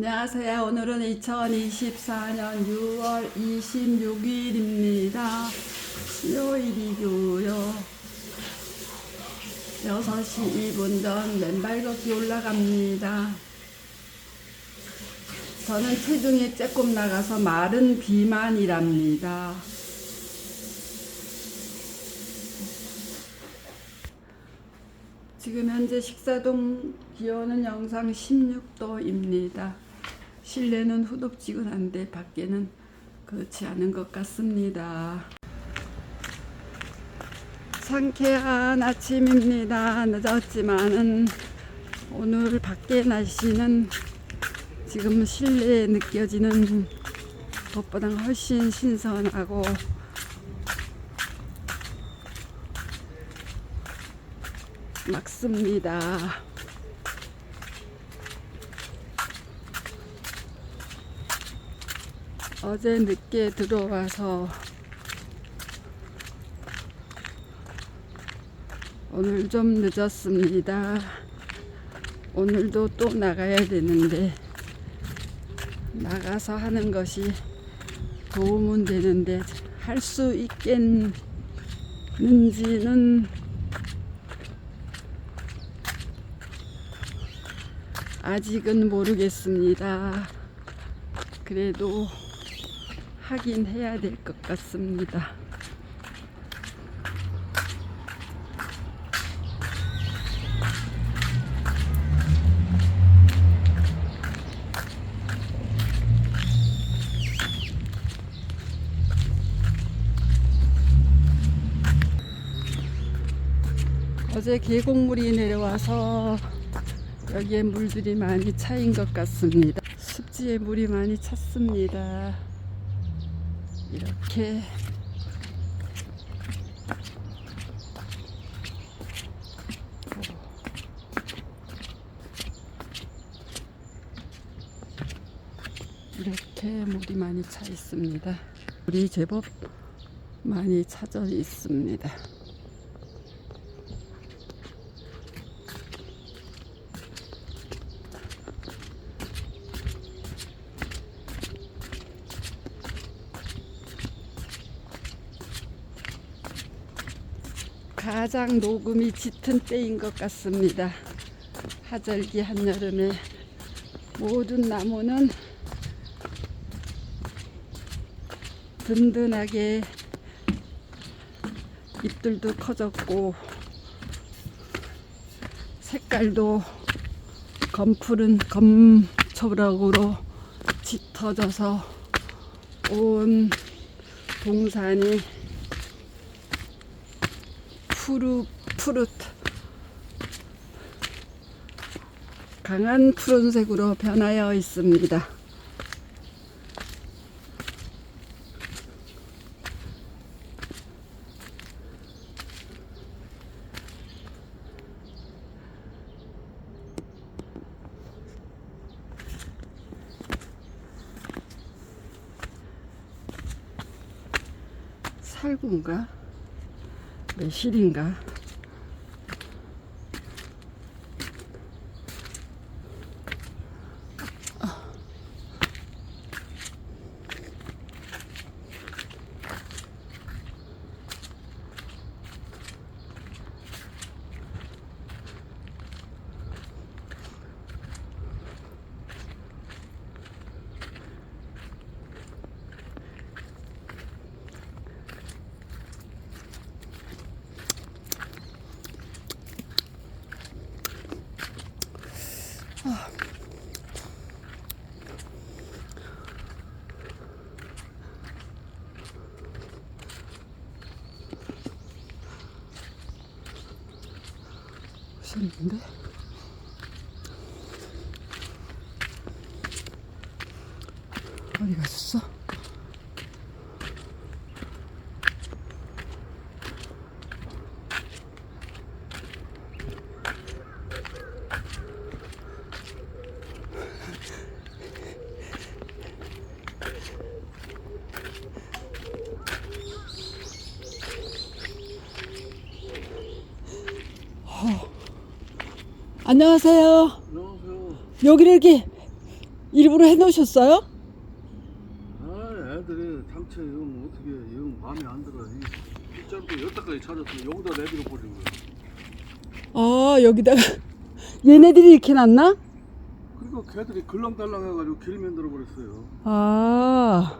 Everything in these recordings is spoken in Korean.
안녕하세요. 오늘은 2024년 6월 26일입니다. 수요일이고요. 6시 2분 전 맨발 걷기 올라갑니다. 저는 체중이 조금 나가서 마른 비만이랍니다. 지금 현재 식사동 기온은 영상 16도입니다. 실내는 후덥지근한데 밖에는 그렇지 않은 것 같습니다. 상쾌한 아침입니다. 늦었지만은 오늘 밖에 날씨는 지금 실내에 느껴지는 것보다 훨씬 신선하고 막습니다. 어제 늦게 들어와서 오늘 좀 늦었습니다. 오늘도 또 나가야 되는데 나가서 하는 것이 도움은 되는데 할 수 있겠는지는 아직은 모르겠습니다. 그래도 하긴 해야 될 것 같습니다. 어제 계곡물이 내려와서 여기에 물들이 많이 차인 것 같습니다. 습지에 물이 많이 찼습니다. 이렇게 이렇게 물이 많이 차 있습니다. 물이 제법 많이 차져 있습니다. 가장 녹음이 짙은 때인 것 같습니다. 하절기 한여름에 모든 나무는 든든하게 잎들도 커졌고 색깔도 검푸른 검초록으로 짙어져서 온 동산이 푸르 푸릇 강한 푸른색으로 변하여 있습니다. 살구인가? 매실인가? 오셨는데? 어디 가셨어? 안녕하세요. 안녕하세요. 여기를 이렇게 일부러 해놓으셨어요? 아, 애들이 당최 영 어떻게 영 마음에 안 들어. 이 빗자루도 여태까지 찾았어. 여기다 내비려 버린 거야. 아 여기다가 얘네들이 이렇게 놨나? 그러니까 걔들이 글렁달랑 해가지고 길 만들어 버렸어요. 아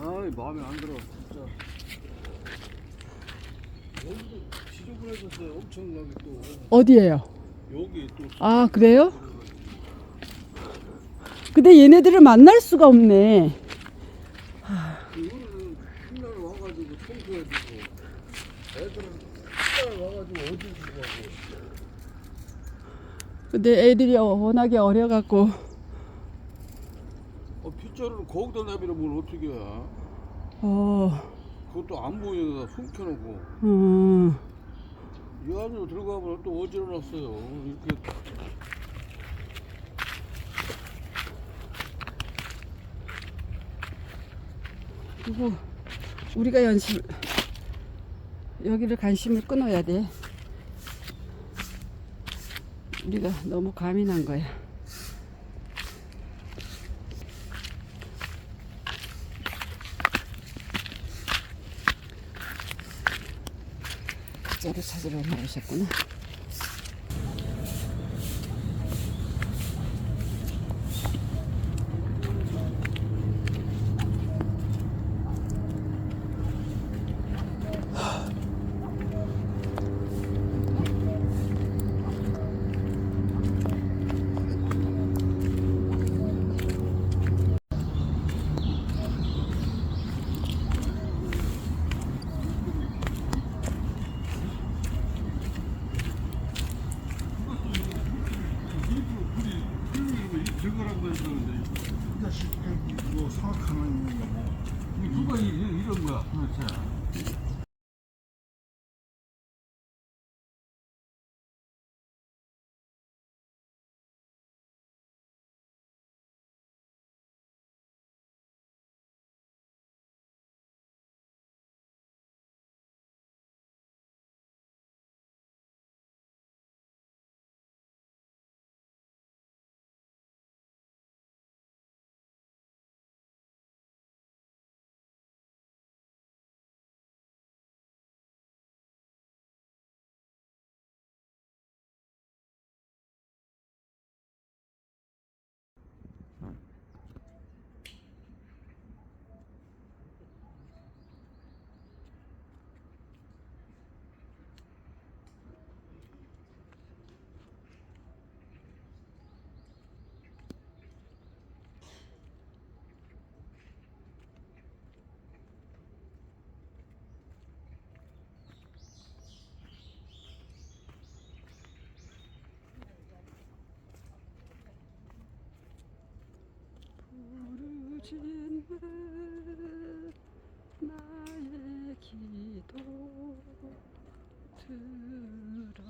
아이 마음에 안 들어 진짜. 지저분해졌어요. 엄청나게 또 어디에요? 여기 또. 아 그래요? 근데 얘네들을 만날 수가 없네. 이거는 맨날 와가지고 청소해주고 애들은 맨날 와가지고 어디 주고. 근데 애들이 워낙에 어려갖고 어, 빗자루를 거기다 내비려면 어떻게 해? 어, 그것도 안 보이는데 숨겨놓고 음, 이 안으로 들어가면 또 어지러웠어요 이렇게 그리고 우리가 연습 여기를 관심을 끊어야 돼. 우리가 너무 과민한 거야. 빗자루 찾으러 나오셨구나. 들어가라고 했었는데 뭐 사악하는 이게 누가 이- 이- 이런 거야 도대체 부르짖는 나의 기도 들어주신다.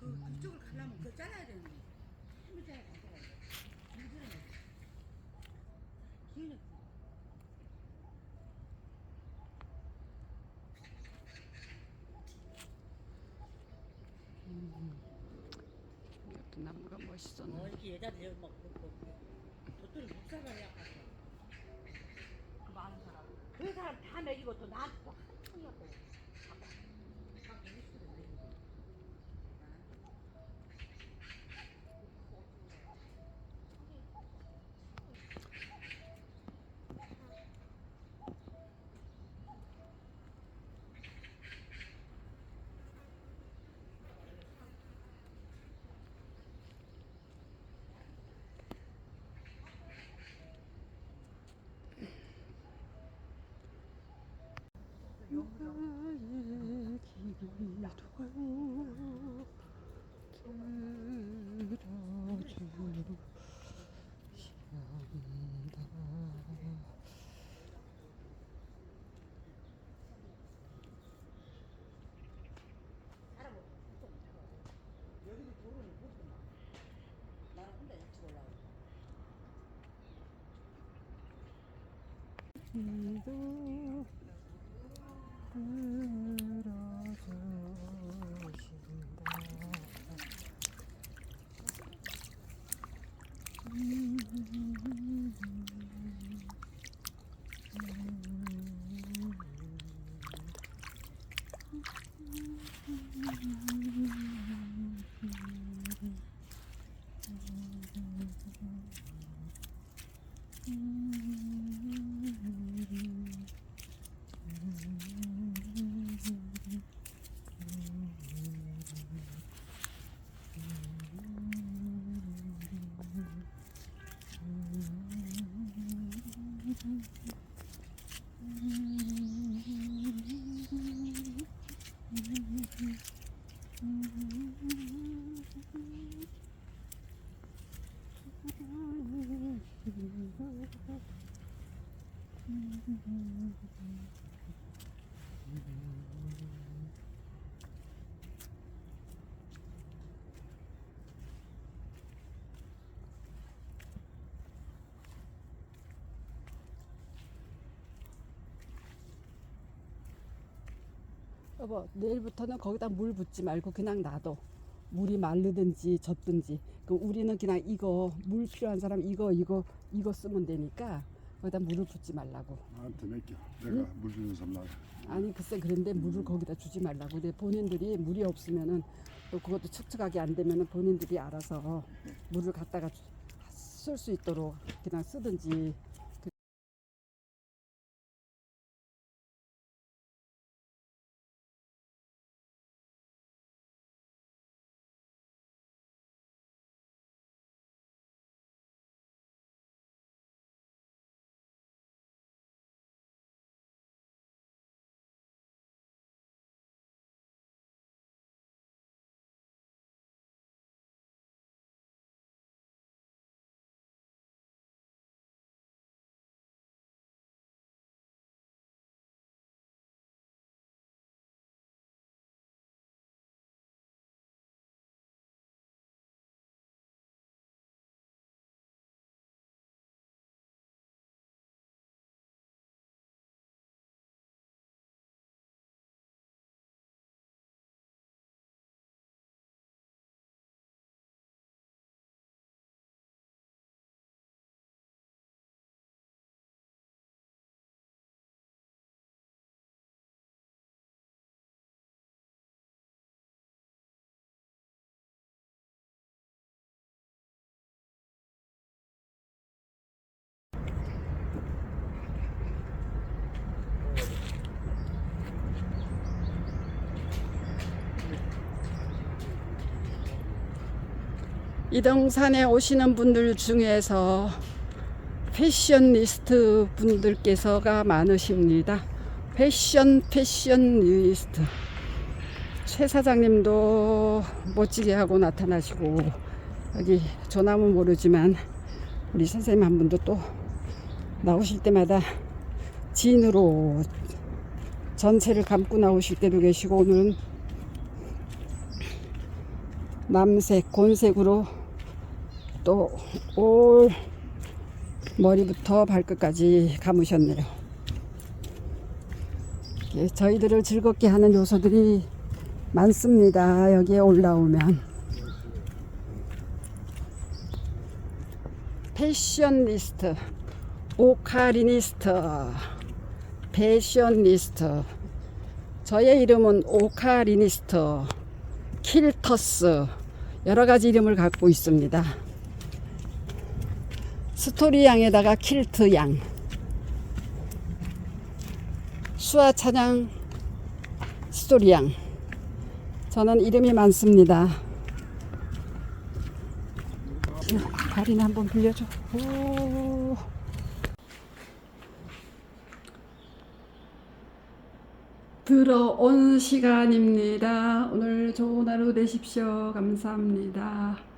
그 그쪽을 가려면 그거 잘라야 되는 거야. 힘을 잘라야 돼. 힘을 이것도 나무가 멋있었네. 어, 이렇게 여자들 막 그렇고 도토리 목사가 해야 그 많은 사람. 그 사람 다 먹이고 또 나한테 또 한통이었고. 기 Mm-hmm. 여보 내일부터는 거기다 물 붓지 말고 그냥 놔둬. 물이 마르든지 젖든지. 그 우리는 그냥 이거 물 필요한 사람 이거 이거 이거 쓰면 되니까 거기다 물을 붓지 말라고. 나한테 맡겨. 내가 물 주는 사람 나. 아니 글쎄 그런데 물을 거기다 주지 말라고. 근데 본인들이 물이 없으면은 또 그것도 촉촉하게 안 되면은 본인들이 알아서 물을 갖다가 쓸 수 있도록 그냥 쓰든지 이동산에 오시는 분들 중에서 패셔니스트 분들께서가 많으십니다. 패션 패셔니스트 최 사장님도 멋지게 하고 나타나시고 여기 조남은 모르지만 우리 선생님 한 분도 또 나오실 때마다 진으로 전체를 감고 나오실 때도 계시고 오늘은 남색, 곤색으로 또 올 머리부터 발끝까지 감으셨네요. 예, 저희들을 즐겁게 하는 요소들이 많습니다. 여기에 올라오면. 패셔니스트, 오카리니스트, 패셔니스트. 저의 이름은 오카리니스트, 킬터스, 여러 가지 이름을 갖고 있습니다. 스토리 양에다가 킬트 양, 수아 찬양 스토리 양. 저는 이름이 많습니다. 다리나 한번 빌려줘. 오. 들어온 시간입니다. 오늘 좋은 하루 되십시오. 감사합니다.